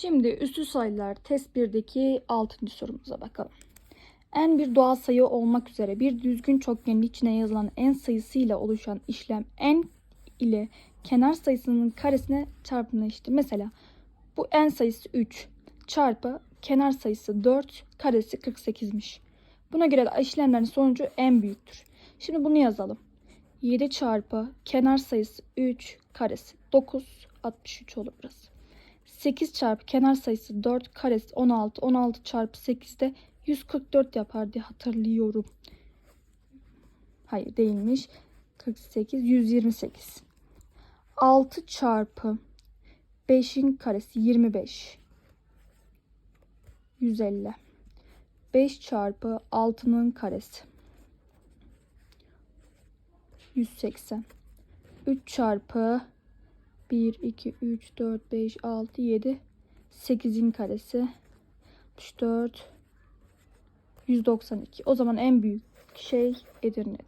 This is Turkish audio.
Şimdi üstü sayılar test 1'deki 6. sorumuza bakalım. En bir doğal sayı olmak üzere bir düzgün çokgenin içine yazılan en sayısıyla oluşan işlem en ile kenar sayısının karesine çarpımına eşittir. Mesela bu en sayısı 3 çarpı kenar sayısı 4 karesi 48'miş. Buna göre de işlemlerin sonucu en büyüktür. Şimdi bunu yazalım. 7 çarpı kenar sayısı 3 karesi 9 63 olur burası. 8 çarpı kenar sayısı 4 karesi 16 16 çarpı 8 de 144 yapar diye hatırlıyorum. Hayır değilmiş. 48 128. 6 çarpı 5'in karesi 25. 150. 5 çarpı 6'nın karesi. 180. 3 çarpı 1, 2, 3, 4, 5, 6, 7, 8'in karesi. 64. 192. O zaman en büyük şey Edirne'dir.